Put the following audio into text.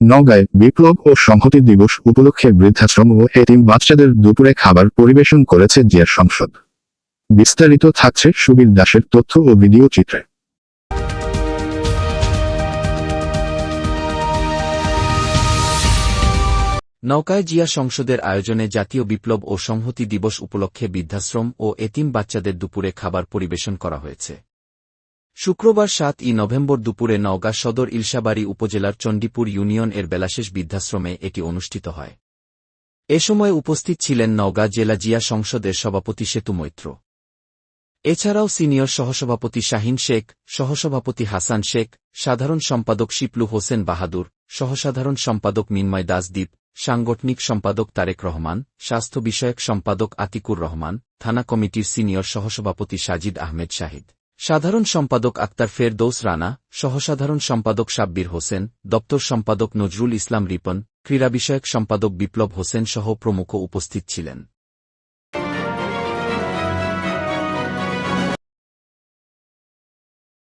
নওগাঁয় বিপ্লব ও সংহতি দিবস উপলক্ষে বৃদ্ধাশ্রম ও এটিম বাচ্চাদের দুপুরে খাবার পরিবেশন করেছে জিয়ার সংসদ। বিস্তারিত থাকছে সুবীর দাসের তথ্য ও ভিডিও চিত্রে। নৌকায় জিয়া সংসদের আয়োজনে জাতীয় বিপ্লব ও সংহতি দিবস উপলক্ষে বৃদ্ধাশ্রম ও এতিম বাচ্চাদের দুপুরে খাবার পরিবেশন করা হয়েছে। শুক্রবার সাত ই নভেম্বর দুপুরে নওগাঁ সদর ইলশাবাড়ি উপজেলার চণ্ডীপুর ইউনিয়ন এর বেলাশেষ বৃদ্ধাশ্রমে এটি অনুষ্ঠিত হয়। এ সময় উপস্থিত ছিলেন নওগাঁ জেলা জিয়া সংসদের সভাপতি সেতু মৈত্র। এছাড়াও সিনিয়র সহসভাপতি শাহিন শেখ, সহসভাপতি হাসান শেখ, সাধারণ সম্পাদক শিপলু হোসেন বাহাদুর, সহসাধারণ সম্পাদক মিনময় দাসদীপ, সাংগঠনিক সম্পাদক তারেক রহমান, স্বাস্থ্য বিষয়ক সম্পাদক আতিকুর রহমান, থানা কমিটির সিনিয়র সহসভাপতি সাজিদ আহমেদ শাহিদ। সাধারণ সম্পাদক আক্তার ফেরদৌস রানা, সহসাধারণ সম্পাদক সাব্বির হোসেন, দপ্তর সম্পাদক নজরুল ইসলাম রিপন ক্রীড়া বিষয়ক সম্পাদক বিপ্লব হোসেন সহ প্রমুখ উপস্থিত ছিলেন।